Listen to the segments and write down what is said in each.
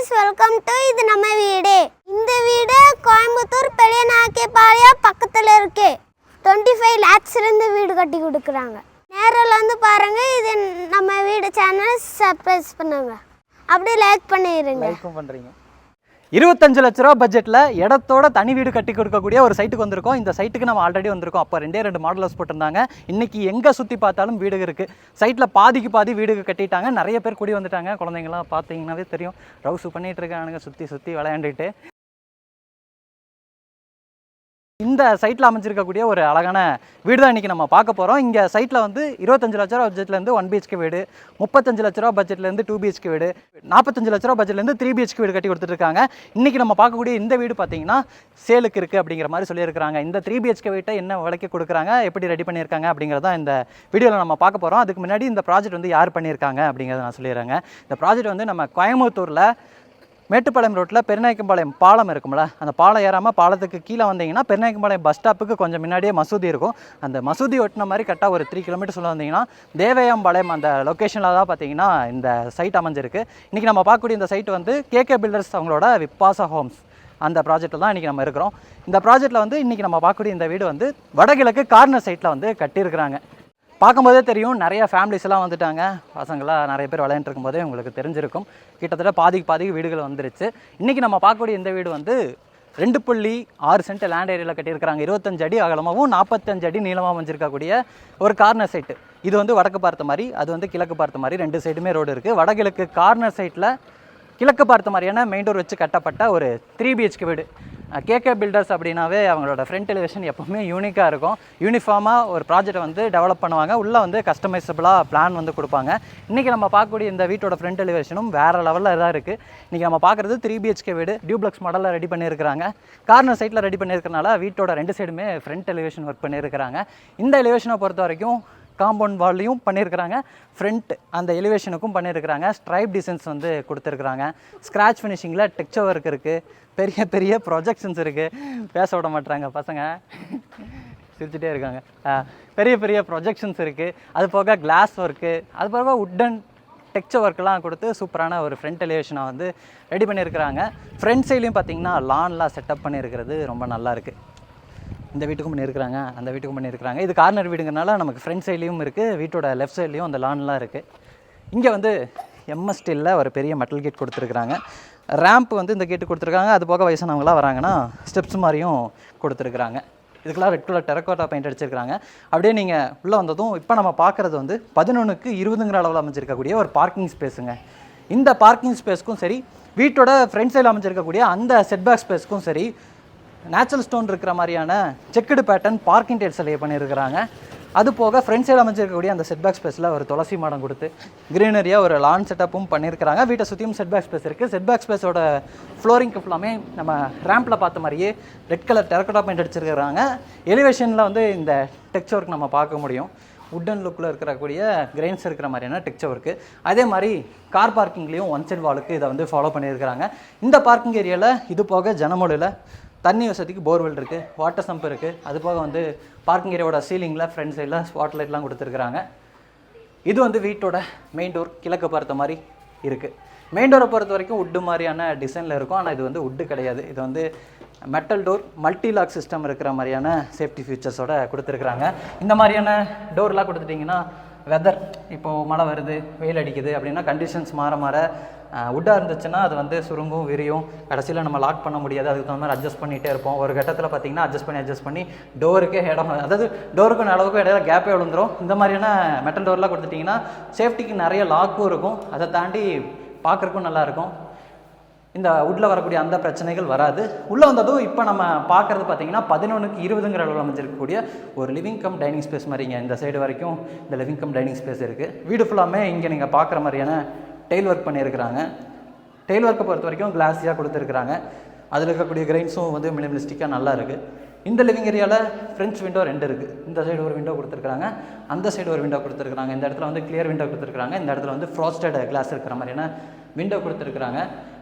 Guys welcome to இது நம்ம வீடு. இந்த வீடு கோயம்புத்தூர் பெரிய நாக்கேபாளையம் பக்கத்தில் இருக்கு. டுவெண்ட்டி ஃபைவ் லேக்ஸ்லேருந்து வீடு கட்டி கொடுக்குறாங்க. நேரில் வந்து பாருங்க இது நம்ம வீடு சேனல் சர்ப்ரைஸ் பண்ணுங்க. அப்படியே லைக் பண்ணிடுங்க பண்ணுறீங்க இருபத்தஞ்சு லட்ச ரூபா பட்ஜெட்டில் இடத்தோட தனி வீடு கட்டி கொடுக்கக்கூடிய ஒரு சைட்டுக்கு வந்திருக்கோம். இந்த சைட்டுக்கு நம்ம ஆல்ரெடி வந்திருக்கோம். அப்போ ரெண்டே ரெண்டு மாடல் ஹவுஸ் போட்டிருந்தாங்க. இன்னைக்கு எங்கே சுற்றி பார்த்தாலும் வீடு இருக்குது சைட்டில் பாதிக்கு பாதி வீடு கட்டிட்டாங்க. நிறைய பேர் கூடி வந்துட்டாங்க. குழந்தைங்களாம் பார்த்தீங்கன்னாவே தெரியும். ரவுசு பண்ணிகிட்டு இருக்கானுங்க. சுற்றி சுற்றி விளையாண்டுட்டு. இந்த சைட்டில் அமைஞ்சிருக்கக்கூடிய ஒரு அழகான வீடு தான் இன்றைக்கி நம்ம பார்க்க போகிறோம் இங்கே சைட்டில் வந்து இருபத்தஞ்சு லட்ச ரூபா பட்ஜெட்லேருந்து ஒன் பிஹெச்கே வீடு முப்பத்தஞ்சு லட்ச ரூபா பட்ஜெட்லேருந்து டூ பிஹெச்கே வீடு நாற்பத்தஞ்சு லட்ச ரூபா பட்ஜெட்லேருந்து த்ரீ பிஹெச்கே வீடு கட்டி கொடுத்துட்ருக்காங்க. இன்றைக்கி நம்ம பார்க்கக்கூடிய இந்த வீடு பார்த்தீங்கன்னா சேலுக்கு இருக்குது அப்படிங்கிற மாதிரி சொல்லியிருக்காங்க இந்த த்ரீ பிஹெச்கே வீட்டை என்ன விலைக்கு கொடுக்குறாங்க எப்படி ரெடி பண்ணியிருக்காங்க அப்படிங்கிறத இந்த வீடியோவில் நம்ம பார்க்க போகிறோம் அதுக்கு முன்னாடி இந்த ப்ராஜெக்ட் வந்து யார் பண்ணியிருக்காங்க அப்படிங்கிறத நான் சொல்லிடுறேங்க. இந்த ப்ராஜெக்ட் வந்து நம்ம கோயம்புத்தூரில் மேட்டுப்பாளையம் ரோட்டில் பெருநாயக்கம்பாளையம் பாலம் இருக்கும்ல. அந்த பாலம் ஏறாமல் பாலத்துக்கு கீழே வந்தீங்கன்னா பெருநாயக்கம்பாளையம் பஸ் ஸ்டாப்புக்கு கொஞ்சம் முன்னாடியே மசூதி இருக்கும். அந்த மசூதி ஒட்டின மாதிரி கரெக்டாக ஒரு த்ரீ கிலோமீட்டர் சொல்ல வந்தீங்கன்னா தேவயாம்பாளையம் அந்த லொக்கேஷனில் தான் பார்த்தீங்கன்னா இந்த சைட் அமைஞ்சிருக்கு. இன்றைக்கி நம்ம பார்க்கக்கூடிய இந்த சைட் வந்து கேகே பில்டர்ஸ் அவங்களோட விப்பாசா ஹோம்ஸ் அந்த ப்ராஜெக்ட்டில் தான் இன்றைக்கி நம்ம இருக்கிறோம். இந்த ப்ராஜெக்ட்டில் வந்து இன்றைக்கி நம்ம பார்க்கக்கூடிய இந்த வீடு வந்து வடகிழக்கு கார்னர் சைட்டில் வந்து கட்டியிருக்கிறாங்க. பார்க்கும்போதே தெரியும் நிறைய ஃபேமிலிஸ் எல்லாம் வந்துட்டாங்க. பசங்களாம் நிறைய பேர் விளையாண்டுட்டு இருக்கும்போதே உங்களுக்கு தெரிஞ்சிருக்கும். கிட்டத்தட்ட பாதிக்கு பாதிக்கு வீடுகள் வந்துருச்சு. இன்றைக்கி நம்ம பார்க்கக்கூடிய இந்த வீடு வந்து ரெண்டு புள்ளி ஆறு சென்ட் லேண்ட் ஏரியாவில் கட்டியிருக்கிறாங்க. இருபத்தஞ்சு அடி அகலமாகவும் நாற்பத்தஞ்சு அடி நீளமாக அமைஞ்சிருக்கக்கூடிய ஒரு கார்னர் சைட்டு இது வந்து வடக்கு பார்த்த மாதிரி அது வந்து கிழக்கு பார்த்த மாதிரி ரெண்டு சைடுமே ரோடு இருக்குது வடகிழக்கு கார்னர் சைட்டில் கிழக்கு பார்த்த மாதிரியான மெயின் டோர் வச்சு கட்டப்பட்ட ஒரு த்ரீ பிஹெச்கே வீடு. கேகே பில்டர்ஸ் அப்படின்னாவே அவங்களோட ஃப்ரண்ட் எலிவேஷன் எப்போவுமே யூனிக்காக இருக்கும். யூனிஃபார்மாக ஒரு ப்ராஜெக்ட்டை வந்து டெவலப் பண்ணுவாங்க. உள்ளே வந்து கஸ்டமைசபிளாக பிளான் வந்து கொடுப்பாங்க. இன்றைக்கி நம்ம பார்க்கக்கூடிய இந்த வீட்டோட ஃப்ரண்ட் எலிவேஷனும் வேறு லெவலில் தான் இருக்குது இன்றைக்கி நம்ம பார்க்குறது த்ரீ பிஹெச்கே வீடு. டியூப்ளக்ஸ் மாடலில் ரெடி பண்ணியிருக்கிறாங்க. கார்னர் சைட்டில் ரெடி பண்ணியிருக்கனால வீட்டோட ரெண்டு சைடுமே ஃப்ரண்ட் எலிவேஷன் ஒர்க் பண்ணியிருக்கிறாங்க. இந்த எலிவேஷனை பொறுத்த வரைக்கும் காம்பவுண்ட் வால்லையும் பண்ணியிருக்கிறாங்க ஃப்ரண்ட் அந்த எலிவேஷனுக்கும் பண்ணியிருக்கிறாங்க ஸ்ட்ரைப் டிசைன்ஸ் வந்து கொடுத்துருக்குறாங்க. ஸ்க்ராட்ச் ஃபினிஷிங்கில் டெக்ஸ்டர் ஒர்க் இருக்குது பெரிய பெரிய ப்ரொஜெக்ஷன்ஸ் இருக்குது பேச விட மாட்டுறாங்க பசங்க. சிரிச்சுட்டே இருக்காங்க. பெரிய பெரிய ப்ரொஜெக்ஷன்ஸ் இருக்குது அது போக கிளாஸ் ஒர்க்கு அது போக உட்டன் டெக்ஸ்டர் ஒர்க்கெலாம் கொடுத்து சூப்பரான ஒரு ஃப்ரண்ட் எலிவேஷனை வந்து ரெடி பண்ணியிருக்கிறாங்க ஃப்ரண்ட் சைட்லேயும் பார்த்தீங்கன்னா லான்லாம் செட்டப் பண்ணியிருக்கிறது ரொம்ப நல்லாயிருக்கு இந்த வீட்டுக்கும் பண்ணியிருக்கிறாங்க அந்த வீட்டுக்கும் பண்ணியிருக்கிறாங்க. இது கார்னர் வீடுங்கிறனால நமக்கு ஃப்ரண்ட் சைட்லேயும் இருக்குது வீட்டோட லெஃப்ட் சைட்லேயும் அந்த லான்லாம் இருக்குது இங்கே வந்து எம்எஸ் ஸ்டீலில் ஒரு பெரிய மெட்டல் கேட் கொடுத்துருக்குறாங்க. ரேம்ப் வந்து இந்த கேட்டு கொடுத்துருக்காங்க. அது போக வயசானவங்களாம் வராங்கன்னா ஸ்டெப்ஸ் மாதிரியும் கொடுத்துருக்குறாங்க. இதுக்கெல்லாம் ரெட் கலர் டெரக்கோட்டா பெயிண்ட் அடிச்சிருக்காங்க அப்படியே நீங்கள் உள்ளே வந்ததும் இப்போ நம்ம பார்க்குறது வந்து பதினொன்றுக்கு இருபதுங்கிற அளவில் அமைஞ்சிருக்கக்கூடிய ஒரு பார்க்கிங் ஸ்பேஸுங்க இந்த பார்க்கிங் ஸ்பேஸ்க்கும் சரி வீட்டோட ஃப்ரண்ட் சைடில் அமைஞ்சிருக்கக்கூடிய அந்த செட்பேக் ஸ்பேஸ்க்கும் சரி நேச்சுரல் ஸ்டோன் இருக்கிற மாதிரியான checked pattern parking tiles lay பண்ணியிருக்கிறாங்க. அது போக ஃப்ரண்ட் சைடு அமைஞ்சிருக்கக்கூடிய அந்த செட்பேக் ஸ்பேஸில் ஒரு துளசி மாடம் கொடுத்து க்ரீனரியாக ஒரு லான் செட்டப்பும் பண்ணியிருக்கிறாங்க. வீட்டை சுற்றியும் செட்பேக் ஸ்பேஸ் இருக்குது செட்பேக் ஸ்பேஸோட ஃப்ளோரிங்க்கு ஃபுல்லாமே நம்ம ரேம்பில் பார்த்த மாதிரியே ரெட் கலர் டெரக்கோட்டா பெயிண்ட் அடிச்சிருக்கிறாங்க. எலிவேஷனில் வந்து இந்த டெக்ஸ்ட் ஒர்க் நம்ம பார்க்க முடியும். உட்டன் லுக்கில் இருக்கக்கூடிய கிரெயின்ஸ் இருக்கிற மாதிரியான டெக்ஸ்சர் ஒர்க்கு அதே மாதிரி கார் பார்க்கிங்லேயும் ஒன் சைட் வாலுக்கு இதை வந்து ஃபாலோ பண்ணியிருக்கிறாங்க. இந்த பார்க்கிங் ஏரியாவில் இது போக ஜனமொழியில் தண்ணி வசதிக்கு போர்வெல் இருக்குது வாட்டர் சம்ப் இருக்குது அது போக வந்து பார்க்கிங் ஏரியாவோட சீலிங்கில் ஃப்ரண்ட் சைடில் ஸ்பாட் லைட்லாம் கொடுத்துருக்குறாங்க. இது வந்து வீட்டோட மெயின் டோர் கிழக்கு பார்த்த மாதிரி இருக்குது மெயின் டோரை பொறுத்த வரைக்கும் உட்டு மாதிரியான டிசைனில் இருக்கும். ஆனால் இது வந்து உட்டு கிடையாது. இது வந்து metal door multi lock system இருக்கிற மாதிரியான சேஃப்டி ஃபியூச்சர்ஸோட கொடுத்துருக்குறாங்க. இந்த மாதிரியான டோர்லாம் கொடுத்துட்டிங்கன்னா வெதர் இப்போது மழை வருது வெயில் அடிக்குது அப்படின்னா கண்டிஷன்ஸ் மாற மாற உட்டாக இருந்துச்சுன்னா அது வந்து சுருங்கும் விரியும். கடைசியில் நம்ம லாக் பண்ண முடியாது. அதுக்கு தகுந்த மாதிரி அட்ஜஸ்ட் பண்ணிகிட்டே இருப்போம். ஒரு கட்டத்தில் பார்த்தீங்கன்னா அட்ஜஸ்ட் பண்ணி அட்ஜஸ்ட் பண்ணி டோருக்கே இடம் அதாவது டோருக்கு அளவுக்கு இடையில கேப்பே விழுந்துரும். இந்த மாதிரியான மெட்டல் டோர்லாம் கொடுத்துட்டிங்கன்னா சேஃப்டிக்கு நிறைய லாக்கும் இருக்கும். அதை தாண்டி பார்க்குறக்கும் நல்லாயிருக்கும் இந்த உட்டில் வரக்கூடிய அந்த பிரச்சனைகள் வராது. உள்ளே வந்ததும் இப்போ நம்ம பார்க்குறது பார்த்தீங்கன்னா பதினொன்றுக்கு இருபதுங்கிற அளவில் அமைஞ்சிருக்கக்கூடிய ஒரு லிவிங் கம் டைனிங் ஸ்பேஸ் மாதிரிங்க இந்த சைடு வரைக்கும் இந்த லிவிங் கம் டைனிங் ஸ்பேஸ் இருக்குது வீடு ஃபுல்லாமே இங்கே நீங்கள் பார்க்குற மாதிரியான டெய்ல் ஒர்க் பண்ணியிருக்கிறாங்க. டெய்ல் ஒர்க்கை பொறுத்த வரைக்கும் கிளாஸியாக கொடுத்துருக்குறாங்க. அதில் இருக்கக்கூடிய கிரைன்ஸும் வந்து மினிமலிஸ்டிக்காக நல்லா இருக்குது இந்த லிவிங் ஏரியாவில் ஃப்ரெஞ்ச் விண்டோ ரெண்டு இருக்குது இந்த சைடு ஒரு விண்டோ கொடுத்துருக்காங்க அந்த சைடு ஒரு விண்டோ கொடுத்துருக்காங்க இந்த இடத்துல வந்து கிளியர் விண்டோ கொடுத்துருக்காங்க இந்த இடத்துல வந்து ஃப்ராஸ்டட் கிளாஸ் இருக்கிற மாதிரியான விண்டோ கொடுத்துருக்குறாங்க.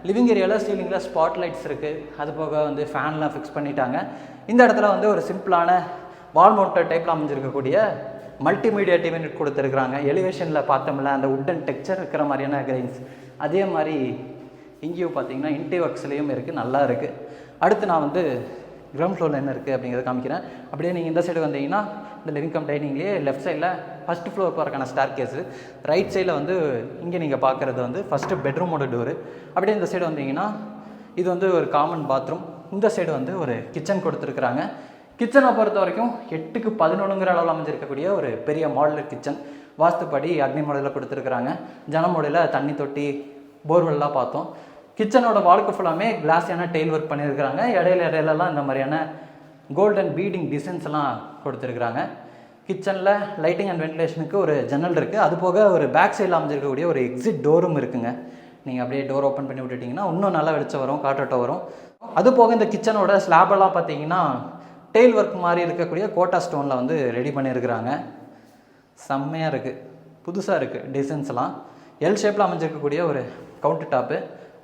லிவிங் ஏரியாவில் சீலிங்கில் ஸ்பாட் லைட்ஸ் இருக்குது அது போக வந்து ஃபேன்லாம் ஃபிக்ஸ் பண்ணிட்டாங்க. இந்த இடத்துல வந்து ஒரு சிம்பிளான வால் மவுண்டட் டைப்பில் அமைஞ்சிருக்கக்கூடிய மல்டிமீடியா டிவி யூனிட் கொடுத்துருக்குறாங்க. எலிவேஷனில் பார்த்தோம்ல அந்த உட்டன் டெக்ஸ்சர் இருக்கிற மாதிரியான கிரைன்ஸ் அதே மாதிரி இங்கேயும் பார்த்தீங்கன்னா இன்டே இருக்குது நல்லா இருக்குது அடுத்து நான் வந்து கிரவுண்ட் ஃப்ளோரில் என்ன இருக்குது அப்படிங்கிறத காமிக்கிறேன். அப்படியே நீங்கள் இந்த சைடு வந்தீங்கன்னா இந்த லிவிங் கம் டைனிங்லேயே லெஃப்ட் சைடில் ஃபஸ்ட்டு ஃப்ளோர் போகிறக்கான ஸ்டார் கேஸு ரைட் சைடில் வந்து இங்கே நீங்கள் பார்க்குறது வந்து ஃபஸ்ட்டு பெட்ரூமோட டோரு அப்படியே இந்த சைடு வந்தீங்கன்னா இது வந்து ஒரு காமன் பாத்ரூம் இந்த சைடு வந்து ஒரு கிச்சன் கொடுத்துருக்குறாங்க. கிச்சனை பொறுத்த வரைக்கும் எட்டுக்கு பதினொன்றுங்கிற அளவில் அமைஞ்சிருக்கக்கூடிய ஒரு பெரிய மாடலர் கிச்சன் வாஸ்துப்படி அக்னி மாடலில் கொடுத்துருக்குறாங்க. ஜனமொழியில் தண்ணி தொட்டி போர்வெல்லாம் பார்த்தோம். கிச்சனோட வாழ்க்கை ஃபுல்லாமே கிளாஸியான டெயில் ஒர்க் பண்ணியிருக்கிறாங்க. இடையில இடையிலலாம் இந்த மாதிரியான கோல்டன் பீடிங் டிசைன்ஸ் எல்லாம் கொடுத்துருக்குறாங்க. கிச்சனில் லைட்டிங் அண்ட் வென்டிலேஷனுக்கு ஒரு ஜன்னல் இருக்குது அது போக ஒரு பேக் சைடில் அமைஞ்சிருக்கக்கூடிய ஒரு எக்ஸிட் டோரும் இருக்குங்க. நீங்கள் அப்படியே டோர் ஓப்பன் பண்ணி விட்டுட்டிங்கன்னா இன்னும் நல்லா வெளிச்சம் வரும் காற்றோட்டம் வரும். அது போக இந்த கிச்சனோட ஸ்லாபெல்லாம் பார்த்தீங்கன்னா டெய்ல் ஒர்க் மாதிரி இருக்கக்கூடிய கோட்டா ஸ்டோனில் வந்து ரெடி பண்ணியிருக்கிறாங்க. செம்மையாக இருக்குது புதுசாக இருக்குது டிசைன்ஸ்லாம் எல் ஷேப்பில் அமைஞ்சிருக்கக்கூடிய ஒரு கவுண்டர் டாப்பு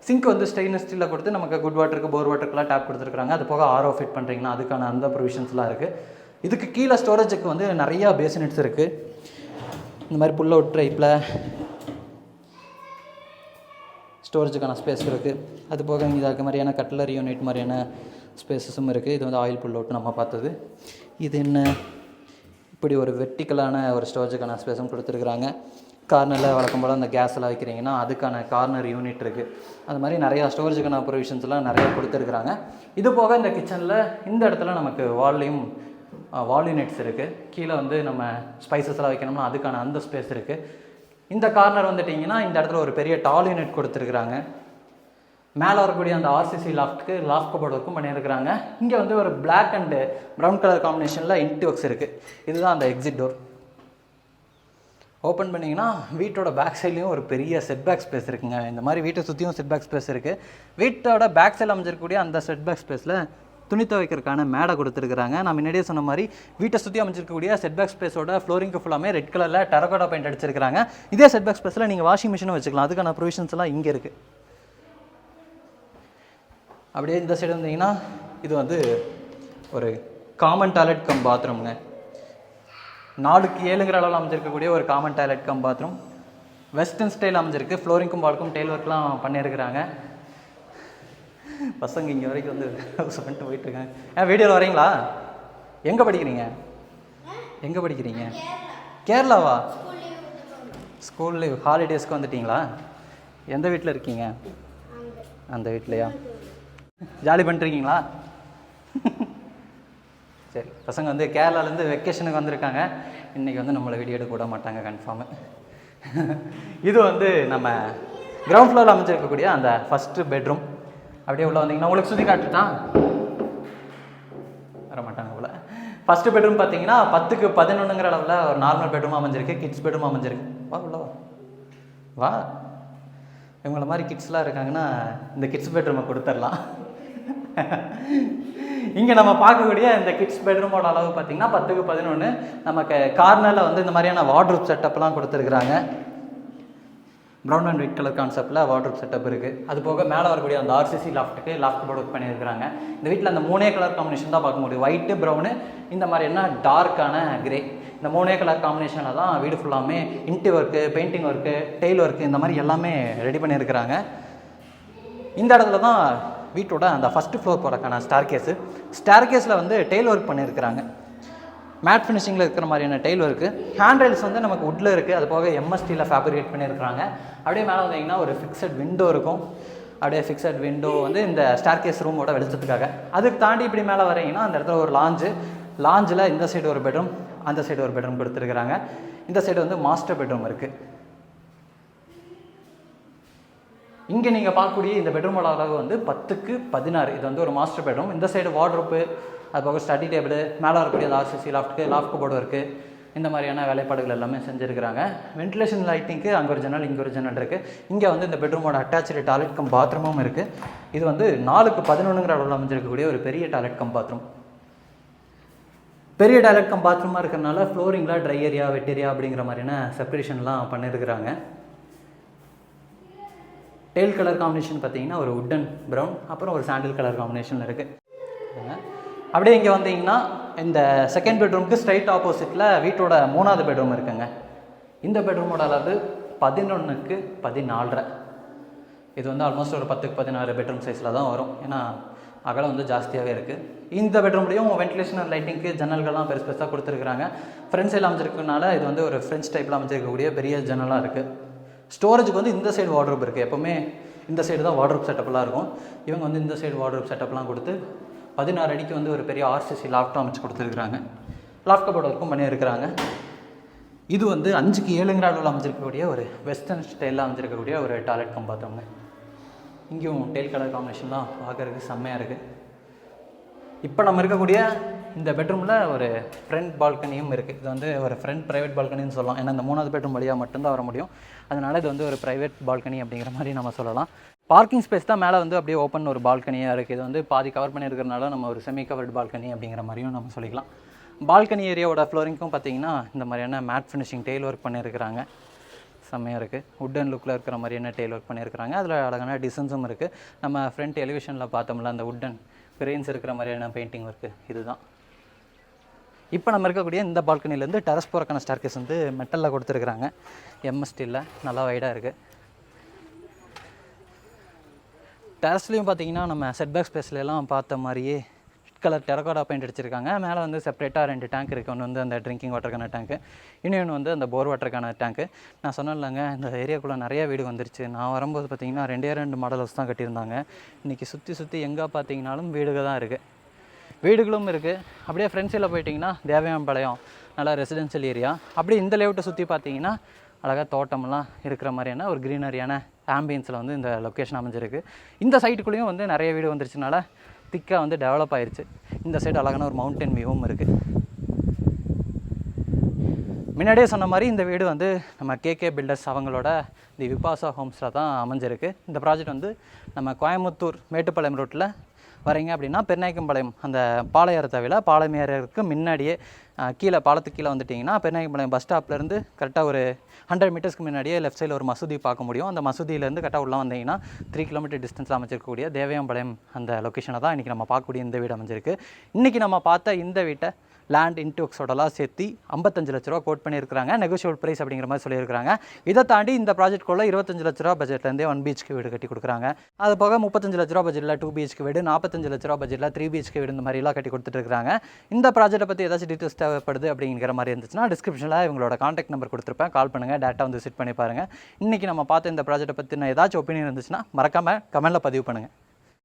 சிங்க் வந்து ஸ்டெயின்லெஸ் ஸ்டீலில் கொடுத்து நமக்கு குட் வாட்டருக்கு போர் வாட்டருக்குலாம் டேப் கொடுத்துருக்காங்க அது போக ஆரோ ஃபிட் பண்ணுறீங்கன்னா அதுக்கான அந்த ப்ரொவிஷன்ஸ்லாம் இருக்குது இதுக்கு கீழே ஸ்டோரேஜுக்கு வந்து நிறையா பேசினட்ஸ் இருக்குது இந்த மாதிரி புல் அவுட் டைப்பில் ஸ்டோரேஜுக்கான ஸ்பேஸ் இருக்குது அது போக இங்கே இருக்க மாதிரியான கட்லரி யூனிட் மாதிரியான ஸ்பேசஸும் இருக்குது இது வந்து ஆயில் புல் அவுட் நம்ம பார்த்தது. இது என்ன? இப்படி ஒரு வெர்டிக்கலான ஒரு ஸ்டோரேஜுக்கான ஸ்பேஸும் கொடுத்துருக்குறாங்க. கார்னரில் வழக்கம் போல் அந்த கேஸ்லாம் வைக்கிறீங்கன்னா அதுக்கான கார்னர் யூனிட் இருக்குது அது மாதிரி நிறையா ஸ்டோரேஜுக்கான ப்ரொவிஷன்ஸ்லாம் நிறையா கொடுத்துருக்குறாங்க. இது போக இந்த கிச்சனில் இந்த இடத்துல நமக்கு வால்லையும் வால் யூனிட்ஸ் இருக்குது கீழே வந்து நம்ம ஸ்பைசஸ்லாம் வைக்கணும்னா அதுக்கான அந்த ஸ்பேஸ் இருக்குது இந்த கார்னர் வந்துட்டிங்கன்னா இந்த இடத்துல ஒரு பெரிய டால் யூனிட் கொடுத்துருக்குறாங்க. மேலே வரக்கூடிய அந்த ஆர்சிசி லாஃப்ட்டுக்கு லாஃப்ட் கபோர்ட் ஒர்க்கும் பண்ணியிருக்கிறாங்க. இங்கே வந்து ஒரு பிளாக் அண்டு ப்ரௌன் கலர் காம்பினேஷனில் இன்டி ஒர்க்ஸ் இருக்குது இதுதான் அந்த எக்ஸிட் டோர் ஓப்பன் பண்ணிங்கன்னா வீட்டோட பேக் சைட்லேயும் ஒரு பெரிய செட் பேக் ஸ்பேஸ் இருக்குங்க. இந்த மாதிரி வீட்டை சுற்றியும் செட் பேக் ஸ்பேஸ் இருக்குது வீட்டோட பேக் சைடில் அமைஞ்சிருக்கக்கூடிய அந்த செட் பேக் ஸ்பேஸில் துணி துவைக்கிறதுக்கான மேடை கொடுத்துருக்குறாங்க. நான் முன்னாடியே சொன்ன மாதிரி வீட்டை சுற்றி அமைச்சிருக்கக்கூடிய செட்பேக் ஸ்பேஸோட ஃப்ளோரிங்க்கு ஃபுல்லாமே ரெட் கலரில் டெரகோட்டா பெயிண்ட் அடிச்சிருக்காங்க இதே செட்பேக் ஸ்பேஸில் நீங்கள் வாஷிங் மிஷினும் வச்சுக்கலாம். அதுக்கான ப்ரொவிஷன்ஸ் எல்லாம் இங்கே இருக்குது அப்படியே இந்த சைடு வந்தீங்கன்னா இது வந்து ஒரு காமன் டாய்லெட் கம் பாத்ரூம்ங்க நாலுக்கு ஏழுங்கிற அளவில் அமைஞ்சிருக்கக்கூடிய ஒரு common toilet cum bathroom western style அமைஞ்சிருக்கு. ஃப்ளோரிங்க்கும் பால்க்கும் டெய்ல் ஒர்க்லாம் பண்ணியிருக்கிறாங்க. பசங்க இங்கே வரைக்கும் வந்து சொல்லிட்டு போயிட்டுருக்காங்க ஏன் வீடியோவில் வரீங்களா? எங்கே படிக்கிறீங்க? எங்கே படிக்கிறீங்க? கேரளாவா? ஸ்கூல் லீவ் ஹாலிடேஸ்க்கு வந்துட்டீங்களா? எந்த வீட்டில் இருக்கீங்க? அந்த வீட்லையா? ஜாலி பண்ணிட்டுருக்கீங்களா? சரி பசங்க வந்து கேரளாலேருந்து வெக்கேஷனுக்கு வந்திருக்காங்க. இன்றைக்கி வந்து நம்மளை வீடியோ எடுக்க விட மாட்டாங்க கன்ஃபார்மு இது வந்து நம்ம கிரவுண்ட் ஃப்ளோரில் அமைச்சிருக்கக்கூடிய அந்த ஃபஸ்ட்டு பெட்ரூம் அப்படியே உள்ளே வந்தீங்கன்னா உங்களுக்கு சுற்றி காட்டுட்டான் வர மாட்டாங்க போல். ஃபஸ்ட்டு பெட்ரூம் பார்த்தீங்கன்னா பத்துக்கு பதினொன்றுங்கிற அளவில் ஒரு நார்மல் பெட்ரூம் அமைஞ்சிருக்கு கிட்ஸ் பெட்ரூம் அமைஞ்சிருக்கு. வா உள்ள வா. வா. இவங்கள மாதிரி கிட்ஸ்லாம் இருக்காங்கன்னா இந்த கிட்ஸ் பெட்ரூமை கொடுத்துடலாம். இங்கே நம்ம பார்க்கக்கூடிய இந்த கிட்ஸ் பெட்ரூமோட அளவு பார்த்தீங்கன்னா பத்துக்கு பதினொன்று நமக்கு கார்னரில் வந்து இந்த மாதிரியான வார்ட்ரூப் செட்டப்லாம் கொடுத்துருக்குறாங்க. ப்ரௌன் அண்ட் ஒயிட் கலர் கான்செப்டில் வார்ட்ரூப் செட்டப் இருக்குது அது போக மேலே வரக்கூடிய அந்த ஆர்சிசி லாஃப்ட்டுக்கு லாஃப்ட் போர்டு ஒர்க் பண்ணியிருக்கிறாங்க. இந்த வீட்டில் அந்த மூணே கலர் காம்பினேஷன் தான் பார்க்க முடியும். ஒயிட்டு ப்ரௌனு இந்த மாதிரி என்ன டார்க்கான கிரே இந்த மூணே கலர் காம்பினேஷனில் தான் வீடு ஃபுல்லாமே into work painting work tile work இந்த மாதிரி எல்லாமே ரெடி பண்ணியிருக்கிறாங்க. இந்த இடத்துல தான் வீட்டோட அந்த ஃபஸ்ட்டு ஃப்ளோர் போகிறக்கான ஸ்டார் கேஸு ஸ்டார் கேஸில் வந்து டெய்ல் ஒர்க் பண்ணியிருக்கிறாங்க. மேட் ஃபினிஷிங்கில் இருக்கிற மாதிரியான டெய்ல் ஒர்க்கு ஹேண்ட் ரைல்ஸ் வந்து நமக்கு உட்டில் இருக்குது அது போக எம்எஸ்டியில் ஃபேப்ரிகேட் பண்ணியிருக்கிறாங்க. அப்படியே மேலே வந்தீங்கன்னா ஒரு ஃபிக்ஸட் விண்டோ இருக்கும். அப்படியே ஃபிக்ஸட் விண்டோ வந்து இந்த ஸ்டார் கேஸ் ரூமோட வெளிச்சத்துக்காக. அதுக்கு தாண்டி இப்படி மேலே வரீங்கன்னா அந்த இடத்துல ஒரு லாஞ்சு லாஞ்சில் இந்த சைடு ஒரு பெட்ரூம் அந்த சைடு ஒரு பெட்ரூம் கொடுத்துருக்குறாங்க. இந்த சைடு வந்து மாஸ்டர் பெட்ரூம் இருக்குது இங்கே நீங்கள் பார்க்கக்கூடிய இந்த பெட்ரூமோட அளவு வந்து பத்துக்கு பதினாறு. இது வந்து ஒரு மாஸ்டர் பெட்ரூம் இந்த சைடு வார்ட்ரோப்பு அது போக ஸ்டடி டேபிள் மேலே இருக்கக்கூடிய அந்த ஆர்சிசி லாஃப்ட்டுக்கு லாஃப்ட் போர்டு இருக்குது இந்த மாதிரியான வேலைப்பாடுகள் எல்லாமே செஞ்சுருக்கிறாங்க. வென்டிலேஷன் லைட்டிங்க்கு அங்கே ஒரு ஜன்னல் இங்கே ஒரு ஜன்னல் இருக்குது இங்கே வந்து இந்த பெட்ரூமோட அட்டாச்சு டாய்லெட் கம் பாத்ரூமும் இருக்குது இது வந்து நாலுக்கு பதினொன்றுங்கிற அளவில் அமைஞ்சிருக்கக்கூடிய ஒரு பெரிய டாய்லெட் கம் பாத்ரூம் பெரிய டாய்லெட் கம் பாத்ரூமாக இருக்கிறனால ஃப்ளோரிங்கில் ட்ரை ஏரியா வெட்டேரியா அப்படிங்கிற மாதிரியான செப்பரேஷன்லாம் பண்ணியிருக்கிறாங்க டெயில் கலர் காம்பினேஷன் பார்த்தீங்கன்னா ஒரு உட்டன் ப்ரௌன் அப்புறம் ஒரு சாண்டில் கலர் காம்பினேஷனில் இருக்குது அப்படியே இங்கே வந்தீங்கன்னா இந்த செகண்ட் பெட்ரூமுக்கு ஸ்ட்ரைட் ஆப்போசிட்டில் வீட்டோட மூணாவது பெட்ரூம் இருக்குங்க. இந்த பெட்ரூமோட அளவு பதினொன்றுக்கு பதினாலரை. இது வந்து ஆல்மோஸ்ட் ஒரு பத்துக்கு பதினாறு பெட்ரூம் சைஸில் தான் வரும். ஏன்னா அகலம் வந்து ஜாஸ்தியாகவே இருக்குது இந்த பெட்ரூம்லேயும் வென்டிலேஷன் அண்ட் லைட்டிங்க்கு ஜன்னல்கள்லாம் பெருசு பெருசாக கொடுத்துருக்குறாங்க. ஃப்ரண்ட் சைடில் அமைச்சிருக்கனால இது வந்து ஒரு ஃப்ரெஞ்ச் டைப்பில் அமைச்சிருக்கக்கூடிய பெரிய ஜன்னலாக இருக்குது ஸ்டோரேஜுக்கு வந்து இந்த சைடு வார்ட்ரோப் இருக்குது எப்போவுமே இந்த சைடு தான் வார்ட்ரோப் செட்டப்லாம் இருக்கும். இவங்க வந்து இந்த சைடு வார்ட்ரோப் செட்டப்லாம் கொடுத்து பதினாறு அடிக்கு வந்து ஒரு பெரிய ஆர்சிசி லாஃப்ட்டும் அமைச்சு கொடுத்துருக்குறாங்க. லாஃப்ட் ஒர்க்கும் பண்ணியிருக்கிறாங்க. இது வந்து அஞ்சுக்கு ஏழுங்கிற அளவில் அமைஞ்சிருக்கக்கூடிய ஒரு வெஸ்டர்ன் ஸ்டைலில் அமைஞ்சிருக்கக்கூடிய ஒரு டாய்லெட் கம் பார்த்தோங்க இங்கேயும் டெயில் கலர் காம்பினேஷன்லாம் பார்க்குறதுக்கு செம்மையாக இருக்குது இப்போ நம்ம இருக்கக்கூடிய இந்த பெட்ரூமில் ஒரு ஃப்ரண்ட் பால்கனியும் இருக்குது இது வந்து ஒரு ஃப்ரண்ட் ப்ரைவேட் பால்கனின்னு சொல்லலாம். ஏன்னா இந்த மூணாவது பெட்ரூம் வழியாக மட்டும்தான் வர முடியும். அதனால் இது வந்து ஒரு ப்ரைவேட் பால்கனி அப்படிங்கிற மாதிரி நம்ம சொல்லலாம். பார்க்கிங் ஸ்பேஸ் தான் மேலே வந்து அப்படியே ஓப்பன் ஒரு பால்கனியாக இருக்குது இது வந்து பாதி கவர் பண்ணியிருக்கிறனால நம்ம ஒரு செமி கவர்டு பால்கனி அப்படிங்கிற மாதிரியும் நம்ம சொல்லிக்கலாம். பால்கனி ஏரியாவோட ஃப்ளோரிங்க்கும் பார்த்தீங்கன்னா இந்த மாதிரியான மேட் ஃபினிஷிங் டெய்ல் ஒர்க் பண்ணியிருக்கிறாங்க. செம்மையாக இருக்குது உட்டன் லுக்கில் இருக்கிற மாதிரியான டெய்ல் ஒர்க் பண்ணியிருக்கிறாங்க. அதில் அழகான டிசைன்ஸும் இருக்குது நம்ம ஃப்ரண்ட் எலிவேஷனில் பார்த்தோம்ல அந்த உட்டன் கிரெயின்ஸ் இருக்கிற மாதிரியான பெயிண்டிங் ஒர்க்கு இதுதான். இப்போ நம்ம இருக்கக்கூடிய இந்த பால்கனிலேருந்து டெரஸ் போகிறக்கான ஸ்டார்கேஸ் வந்து மெட்டலில் கொடுத்துருக்குறாங்க. எம்எஸ்டியில் நல்லா வைடாக இருக்குது டெரஸ்லேயும் பார்த்தீங்கன்னா நம்ம செட்பேக் ஸ்பேஸ்லாம் பார்த்த மாதிரியே கலர் டெரகோடா பெயிண்ட் அடிச்சிருக்காங்க. மேலே வந்து செப்பரேட்டாக ரெண்டு டேங்க் இருக்குது ஒன்று வந்து அந்த ட்ரிங்கிங் வாட்டருக்கான டேங்க்கு இன்னொன்று வந்து அந்த போர் வாட்டருக்கான டேங்க்கு நான் சொன்னேன்லங்க இந்த ஏரியாக்குள்ளே நிறைய வீடு வந்துருச்சு. நான் வரும்போது பார்த்தீங்கன்னா ரெண்டே ரெண்டு மாடல் ஹவுஸ் தான் கட்டியிருந்தாங்க. இன்றைக்கி சுற்றி சுற்றி எங்கே பார்த்தீங்கனாலும் வீடுகள் தான் இருக்குது வீடுகளும் இருக்குது அப்படியே ஃப்ரெண்ட்ஸில் போயிட்டிங்கன்னா தேவையம்பாளையம் நல்லா ரெசிடென்ஷியல் ஏரியா அப்படியே இந்த லேவுட்டை சுற்றி பார்த்தீங்கன்னா அழகாக தோட்டமெல்லாம் இருக்கிற மாதிரியான ஒரு க்ரீனரியான ஆம்பியன்ஸில் வந்து இந்த லொக்கேஷன் அமைஞ்சிருக்கு. இந்த சைட்டுக்குள்ளேயும் வந்து நிறைய வீடு வந்துருச்சுனால திக்காக வந்து டெவலப் ஆயிடுச்சு இந்த சைடு அழகான ஒரு மவுண்டன் வியூவும் இருக்குது முன்னாடியே சொன்ன மாதிரி இந்த வீடு வந்து நம்ம கேகே பில்டர்ஸ் அவங்களோட தி விபாசா ஹோம்ஸில் தான் அமைஞ்சிருக்கு. இந்த ப்ராஜெக்ட் வந்து நம்ம கோயம்புத்தூர் மேட்டுப்பாளையம் ரோட்டில் வரீங்க அப்படின்னா பெருநாயக்கம்பாளையம் அந்த பாளையரை தவிர பாளையம் முன்னாடியே கீழே பாலத்துக்கு கீழே வந்துட்டிங்கன்னா பெருநாயக்கம்பாளையம் பஸ் ஸ்டாப்லேருந்து கரெக்டாக ஒரு ஹண்ட்ரட் மீட்டர்ஸ்க்கு முன்னாடியே லெஃப்ட் சைடில் ஒரு மசூதி பார்க்க முடியும். அந்த மசூதியிலேருந்து கரெக்டாக உள்ள வந்தீங்கன்னா த்ரீ கிலோமீட்டர் டிஸ்டன்ஸில் அமைச்சிருக்கக்கூடிய தேவையம்பாளையம் அந்த லொக்கேஷனை தான் இன்றைக்கி நம்ம பார்க்கக்கூடிய இந்த வீடு அமைஞ்சிருக்கு. இன்றைக்கி நம்ம பார்த்த இந்த வீட்டை லேண்ட் இன்டூக்ஸோடலாம் சேர்த்து ஐம்பத்தஞ்சு லட்ச ரூபா கோட் பண்ணியிருக்காங்க நெகோஷியபிள் ப்ரைஸ் அப்படிங்கிற மாதிரி சொல்லியிருக்காங்க இதை தாண்டி இந்த ப்ராஜெக்ட்குள்ள இருபத்தஞ்சு லட்ச ரூபா பட்ஜெட்லேருந்தே ஒன் பிஹெச்கே வீடு கட்டி கொடுக்குறாங்க. அது போக முப்பத்தஞ்சு லட்ச ரூபா பட்ஜெட்டில் டூ பிஹெச்கே வீடு நாற்பத்தஞ்சு லட்ச ரூபா பட்ஜெட்டில் த்ரீ பிஹெச்கே வீடு இந்த மாதிரிலாம் கட்டி கொடுத்துட்டு இருக்காங்க. இந்த ப்ராஜெக்ட்டை பற்றி ஏதாச்சும் டீட்டெயில்ஸ் தேவைப்படுது அப்படிங்கிற மாதிரி இருந்துச்சுன்னா டிஸ்கிரிப்ஷனில் இவங்களோட காண்டாக்ட் நம்பர் கொடுத்துருப்பேன். கால் பண்ணுங்கள் டேட்டா வந்து விசிட் பண்ணி பாருங்கள் இன்றைக்கி நம்ம பார்த்த இந்த ப்ராஜெக்ட்டை பற்றி ஏதாச்சும் ஒப்பீனியன் இருந்துச்சுன்னா மறக்காமல் கமெண்ட்டில் பதிவு பண்ணுங்கள்